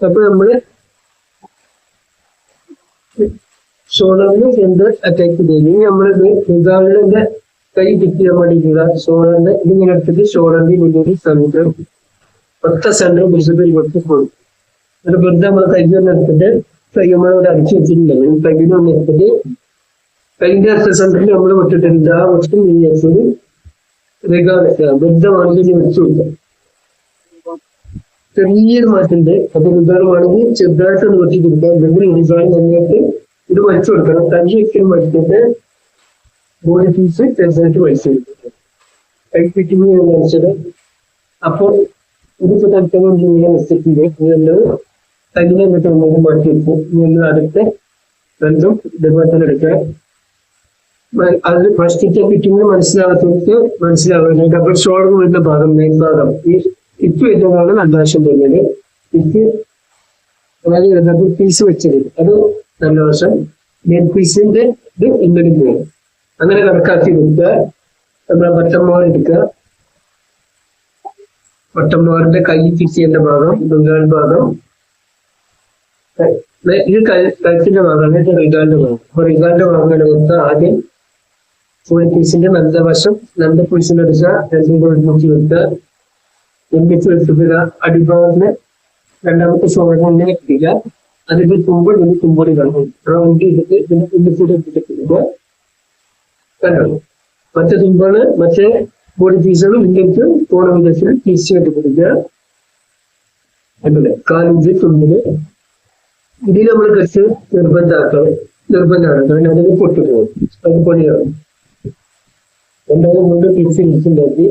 അപ്പൊ നമ്മൾ ഷോൾഡറിന് എന്ത് അറ്റാക്ക് ചെയ്തു. ഇനി നമ്മളിത് റിഗാർഡിന്റെ കൈ ചെയ്യാൻ വേണ്ടിയിട്ടുള്ള ഷോൾഡറിന്റെ ഇതിങ്ങനെ എടുത്തിട്ട് ഷോൾഡറിന്റെ മുന്നിൽ സെന്റർ ഒറ്റ സെന്റർ വിസിബിൾ കൊടുത്ത് കൊടുക്കും. എന്നിട്ട് വെറുതെ നമ്മൾ കൈ ഒന്ന് എടുത്തിട്ട് കൈ നമ്മളിവിടെ അടിച്ചു വെച്ചിട്ടുണ്ടല്ലോ ഈ കൈയിൽ ഒന്ന് എടുത്തിട്ട് കൈന്റെ അറ്റ സെന്ററിൽ നമ്മൾ വിട്ടിട്ടുണ്ട്. ആ വസ്തു ഈ എക്സിൽ റിഗാർഡ് വെറുതെ മാറ്റി വെച്ചു കൊടുക്കാം ചെറിയൊരു മാറ്റമുണ്ട്. അത് റിഗാർഡ് ചെറുതായിട്ട് ഒന്ന് വെട്ടി കൊടുക്കാം. അല്ലെങ്കിൽ റിഗാർഡ് നന്നായിട്ട് ഇത് വലിച്ചു കൊടുക്കണം. കൈ ഒരിക്കലും വലിച്ചിട്ട് ബോഡി പീസ് ചെറുതായിട്ട് വലിച്ചു കൊടുക്കണം കൈ ഫിറ്റിംഗ് വലിച്ചത് അപ്പോൾ ഇതിപ്പോ തൽക്കാലം ഇങ്ങനെ മിസ്റ്റേക്ക് ചെയ്ത് ഇതെല്ലാം കയ്യിൽ എന്നിട്ട് ഒന്നും മാറ്റി വെക്കും. ഇനി അടുത്ത ബന്ധം ഇതേപോലെ തന്നെ എടുക്കുക. അതിൽ ഫസ്റ്റത്തെ ഫിറ്റിംഗ് മനസ്സിലാകാത്തവർക്ക് മനസ്സിലാവില്ല ഡബിൾ ഷോൾഡർ വരുന്ന ഭാഗം മെയിൻ ഭാഗം. ഈ ഇപ്പ് വരുന്നതാണ് നല്ല വർഷം വരുന്നത് ഇപ്പ് അതായത് എഴുതാത്ത ഫീസ് വെച്ചത് അത് നല്ല വശം നെറ്റ് ഫീസിന്റെ ഇത് ഇന്നലെ പോകും. അങ്ങനെ കണക്കാക്കി എടുക്കുക. നമ്മളെ വട്ടന്മാർ എടുക്കുക. വട്ടന്മാരുടെ കൈ ഫിക്സ് ചെയ്യേണ്ട ഭാഗം ബംഗാൾ ഭാഗം. ഇത് കഴ- കഴുത്തിന്റെ ഭാഗമാണ് ഇത് റിഗാലിന്റെ ഭാഗം. അപ്പൊ റിഗാലിന്റെ ഭാഗം എടുത്ത ആദ്യം ഫുൾ പീസിന്റെ നല്ല വശം നല്ല ഫീസിന്റെ എടുക്കുക രണ്ടും കൂടെ ഒരുമിച്ച് വെച്ചിട്ട് അടിഭാഗത്തിന് രണ്ടാമത്തെ ഷോൾഡറിനെ എത്തിക്കുക അതിന്റെ തുമ്പ് ഇതിന് തുമ്പോടി കാണും മറ്റേ തുമ്പാണ് മറ്റേ ബോഡി പീസുകൾ ഇന്ത്യയ്ക്ക് പോണ വിധത്തിൽ പീസ് ചെയ്ത് കൊടുക്കുക. അങ്ങനെ കാലിഞ്ച് തുമ്പിൽ. ഇതിൽ നമ്മൾ കുറച്ച് നിർബന്ധമാക്കണം. നിർബന്ധമാണ്. കാരണം അതിന് പൊട്ടുപോകും അത് പണിയാണ് എന്തായാലും കൊണ്ട് പീസ് ഇരിച്ചുണ്ടാക്കി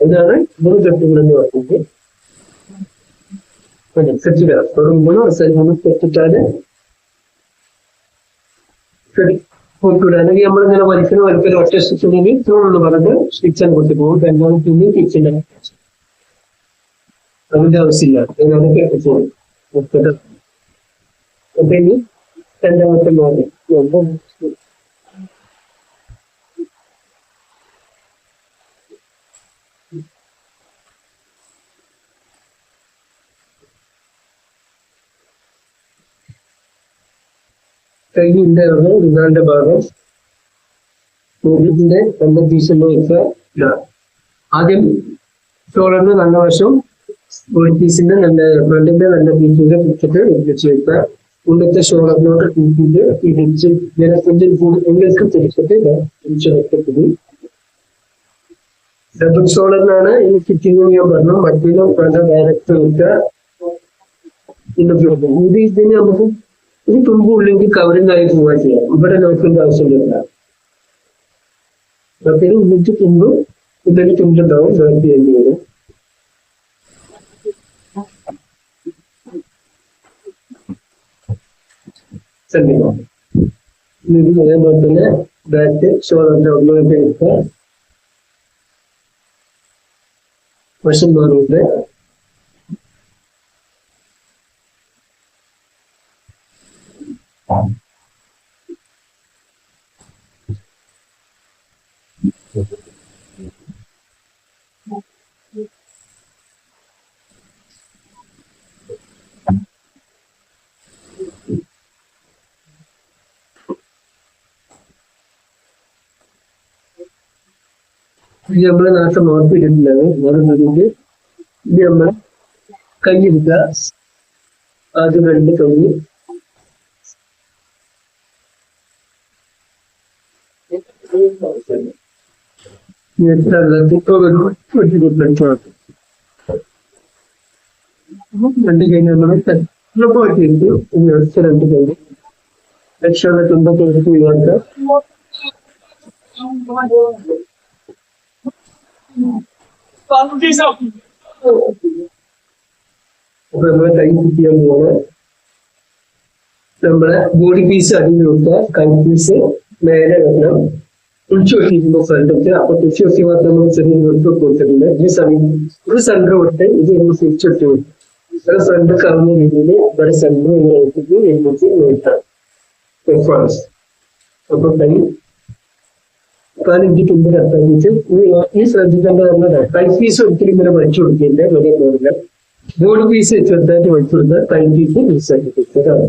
ഇതാണ് മൂന്ന് കെട്ടുകളെന്ന് പറയുന്നത് സെറ്റില്ല തുടങ്ങുമ്പോഴും അവസാനം തെറ്റിട്ടാൽ അല്ലെങ്കിൽ നമ്മളിങ്ങനെ വലിക്കുന്ന വലിക്കൽ ഒറ്റ സ്റ്റിച്ച് ഉണ്ടെങ്കിൽ എന്ന് പറഞ്ഞ് സ്റ്റിച്ച് അങ്ങോട്ട് പോകും. രണ്ടാമത് പിന്നെ തിരിച്ചില്ല അതിന്റെ ആവശ്യമില്ല. എന്നാണ് കേട്ടിട്ടുള്ളത് രണ്ടാമത്തെ മോഡൽ കൈയിന്റെ റിനാന്റെ ഭാഗം മൂവിന്റെ രണ്ട് പീസിന്റെ വെക്കുക ഇടുക. ആദ്യം ഷോളറിന്റെ നല്ല വശം ഒരു പീസിന്റെ നല്ല ഫ്രണ്ടിന്റെ നല്ല പീസിന്റെ പിടിച്ചിട്ട് വെച്ച് വെക്കുക ഉള്ളത്തെ ഷോളറിനോട് കൂട്ടിയിട്ട് ഇടിച്ച് ജനത്തിന്റെ ഉള്ളിലേക്ക് തിരിച്ചിട്ട് തിരിച്ചു വെക്കപ്പെട്ടു ഡബിൾ ഷോളറിനാണ് ഈ ഫിറ്റിംഗ് ഞാൻ പറഞ്ഞു മറ്റേലും നല്ല ഡയറക്റ്റ് വെക്കുക പിന്നെ ഇത് ഇതിന് നമുക്ക് ഇത് തുമ്പ് ഉള്ളിലേക്ക് കവറിംഗ് ആയി പോവാൻ ചെയ്യാം ഇവിടെ നോക്കേണ്ട ആവശ്യമില്ല. മറ്റേത് ഉള്ളിച്ച് തുമ്പ് ഇതിന് തുമ്പുണ്ടാവും നോക്കി ചെയ്യേണ്ടി വരും ശ്രദ്ധിക്കാം ഇത് അതേപോലെ തന്നെ ബാറ്റ് ഷോളറിന്റെ ഉള്ളിലേക്ക് എടുക്കുക വശം മാറുന്നുണ്ട് ഇത് നമ്മളെ നേരത്തെ മാർക്ക് ഇട്ടിട്ടുള്ളത് മാറുന്നതിന്റെ ഇത് നമ്മളെ കൈ എടുക്കുക ആദ്യം രണ്ട് കൈ രണ്ട് കൈ നമ്മൾ എളുപ്പമാക്കിയിട്ട് ഒറ്റ രണ്ട് കൈ രക്ഷയുടെ തുമ്പൊക്കെ എടുത്ത് ഒഴിവാക്കുക അപ്പൊ നമ്മളെ കൈ കുത്തിയാൻ പോവാണ് നമ്മളെ ബോഡി പീസ് അടിയിൽ വെക്കുക കൈ പീസ് മേലെ വെക്കണം കുളിച്ചു വെട്ടിയിരിക്കുമ്പോൾ ഫ്രണ്ടിട്ട് അപ്പൊ കുളിച്ചു വെട്ടി മാത്രം നമ്മൾ ചെറിയ നിർത്തി കൊടുത്തിട്ടുണ്ട് ഈ സമയം ഒരു സെന്റർ വിട്ട് ഇത് നമ്മൾ തിരിച്ചെട്ടി വിട്ടു ഇവിടെ സെന്റർ കറങ്ങുന്ന രീതിയിൽ ഇവിടെ സെന്റർ ഇങ്ങനെ വെച്ചിട്ട് എഴുതി നിർത്താം പെർഫോമൻസ് അപ്പൊ കൈ പതിനഞ്ച് തുമ്പ് കത്താക്കിച്ച് ഈ ശ്രദ്ധിക്കേണ്ടത് എന്നതാണ് കൈ പീസ് ഒരിക്കലും ഇങ്ങനെ വലിച്ചു കൊടുക്കില്ല വലിയ തോന്നില്ല ബോർഡ് പീസ് ചെറുതായിട്ട് വലിച്ചു കൊടുത്താൽ കൈ പീസ് ലൂസാക്കി കൊടുത്തതാണ്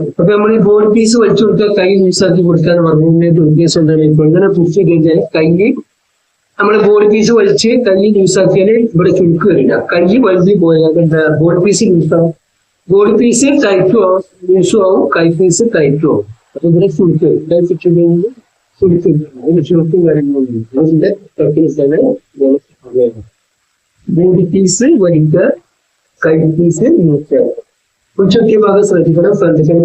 അപ്പൊ നമ്മൾ ഈ ബോഡി പീസ് വലിച്ചു കൊടുത്താൽ കൈ ലൂസാക്കി കൊടുക്കാൻ പറഞ്ഞതിന്റെ ഉദ്ദേശം എന്താണ്? ഇപ്പൊ ഇങ്ങനെ പുഷ് കഴിഞ്ഞാൽ കൈ നമ്മൾ ബോഡി പീസ് വലിച്ച് കൈ ലൂസാക്കിയാൽ ഇവിടെ ചുരുക്ക് വരില്ല കൈ വലിച്ച് പോയാൽ എന്താ ബോഡി പീസ് ലൂസാവും ബോഡി പീസ് ടൈറ്റും ആവും. ലൂസും ആവും. കൈ പീസ് ടൈറ്റും ആവും. അപ്പൊ ഇവിടെ ചുരുക്ക് വരും. കൈ ചുറ്റും കഴിഞ്ഞ് ചുരുക്ക്. അതിന് ചുരുക്കും കാര്യങ്ങളൊന്നും ഇല്ല. അതിന്റെ ടെക്നിക്സാണ് ബോഡി പീസ് വലിക്കുക കൈ പീസ് ലൂസാക്കുക ഉച്ചയ്ക്ക് ഭാഗം ശ്രദ്ധിക്കണം ശ്രദ്ധിക്കാൻ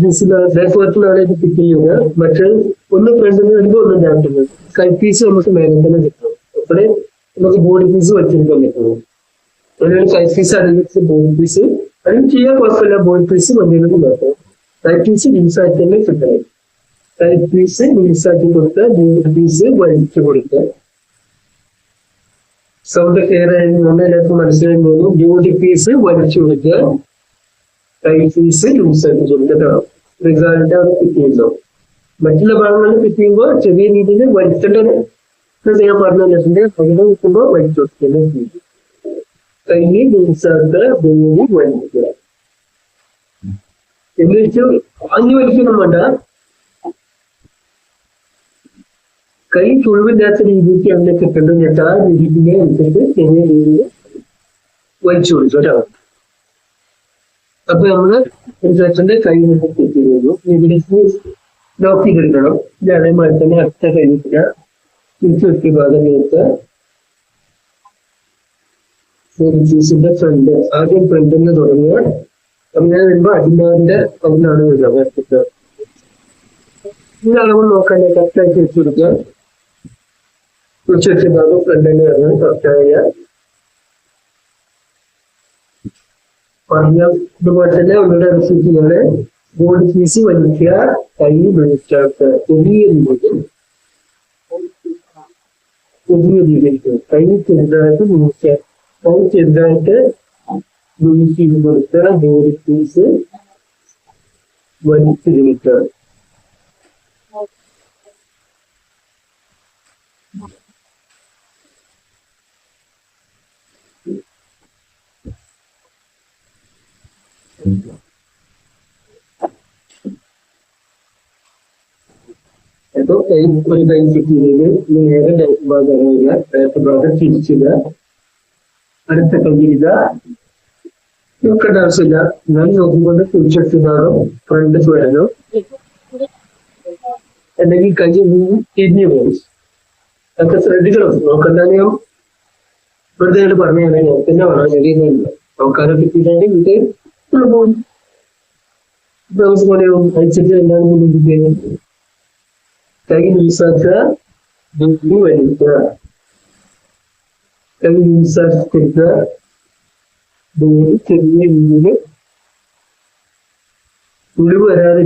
പീസിലാണ് ബാക്ക് വർക്കിലാണ് ഇത് പിക്ക് ചെയ്യുക. മറ്റേ ഒന്ന് ഫ്രണ്ടിന് വരുമ്പോൾ ഒന്ന് ബാക്കിന് കൈ പീസ് നമുക്ക് മേലെ തന്നെ കിട്ടണം. അപ്പോഴേ നമുക്ക് ബോഡി പീസ് വെച്ചെടുക്കാൻ പറ്റുള്ളൂ. ഒരു കൈ പീസ് അല്ലെങ്കിൽ ബോഡി പീസ് അതും ചെയ്യാൻ കുഴപ്പമില്ല. ബോഡി പീസ് വന്നിരുന്നു നോക്കാം കൈ പീസ് ലൂസാക്കി തന്നെ കിട്ടണം. കൈ പീസ് ലൂസാക്കി കൊടുക്കുക ബോഡി പീസ് വലിച്ചു കൊടുക്കുക. സൗണ്ട് ആയിരുന്നു എല്ലാവർക്കും മനസ്സിലായി തോന്നുന്നു ബോഡി പീസ് വലിച്ചു കൊടുക്കുക കൈ പീസ് ലൂസ് ആക്കി കൊടുക്കുക റിസൾട്ട് ആണ് ഫിറ്റ് ചെയ്യുന്നത് മറ്റുള്ള ഭാഗങ്ങളിൽ ഫിറ്റ് ചെയ്യുമ്പോൾ ചെറിയ രീതിയിൽ വലിച്ചിട്ട് ഞാൻ പറഞ്ഞു തന്നിട്ടുണ്ട് അവിടെ നിൽക്കുമ്പോൾ വലിച്ചു കൊടുക്കുന്നത് കൈ ലൂസ് ആക്കുക ബോഡി വലിക്കുക. എന്ന് വെച്ചാൽ അങ്ങ് വലിക്കണം വേണ്ട. കൈ ചുഴിവില്ലാത്ത രീതിക്ക് അങ്ങനെ കിട്ടേണ്ടത് ഞെട്ടാ രീതിക്ക് അനുസരിച്ച് ചെറിയ രീതിയിൽ വലിച്ചു കൊടുത്തു കേട്ടോ. അപ്പൊ നമ്മൾ സെക്ഷന്റെ കൈ നിന്ന് ഫിറ്റ് ചെയ്തു. ഇതിലേക്ക് ലോക്ക് കിടക്കണം അതേമാതിരി തന്നെ അടുത്ത കൈക്കുക തിരിച്ചു വെക്കിയ ഭാഗം നോക്കുക പീസിന്റെ ഫ്രണ്ട് ആദ്യം ഫ്രണ്ടിൽ നിന്ന് തുടങ്ങുക. അങ്ങനെ വരുമ്പോ അടിമാറിന്റെ അവിടുന്നാണ് വരുന്നത് ഈ അളവ് നോക്കാൻ കറക്റ്റായിട്ട് വെച്ചു കൊടുക്കുക. ഉച്ചയ്ക്ക് ഭാഗം ഫ്രണ്ടിന് വരുന്നത് കറക്റ്റായ പറഞ്ഞ ഇതുപോലെ തന്നെ ഒന്നുകൂടെ റിപ്പീറ്റ് ചെയ്യാണ് ബോഡി ഫീസ് വലിക്കുക കൈ വിളിച്ചാക്കുക ചെറിയ രീതിയിൽ കൈ ചെറുതായിട്ട് വിളിക്കുക കൈ ചെറുതായിട്ട് വിളിച്ച് കൊടുക്കുക ബോഡി ഫീസ് വലിച്ചിരുന്നിട്ട് കൈ ഒരു കൈ ചുറ്റിയത് നേരെ ലൈഫ് ഭാഗം ഇടുക ലൈഫ് ഭാഗം തിരിച്ചിടുക അടുത്ത കൈ ഇടുക നോക്കേണ്ട ആവശ്യമില്ല ഞാൻ നോക്കുമ്പോൾ തിരിച്ചെടുക്കുന്നതാണോ ഫ്രണ്ട് വരണോ. അല്ലെങ്കിൽ കൈ തിരിഞ്ഞു പോകും. അതൊക്കെ ശ്രദ്ധിക്കണം. നോക്കണ്ട ഞാൻ വെറുതെ ആയിട്ട് പറഞ്ഞു ഞാൻ തന്നെ വേണം ശരിയൊന്നുമില്ല നോക്കാനോ കിട്ടിയില്ലെങ്കിൽ ഇത് പോകും ബ്ലൗസ് പോലെയാവും അയച്ചിട്ട് എന്താണ് കൈ ലൂസാക്കുക ബുദ്ധി വലിക്കുക കൈ ലൂസാക്കി കൊടുക്കുക ബോഡി ചെറിയ രീതിയിൽ തുളി വരാതെ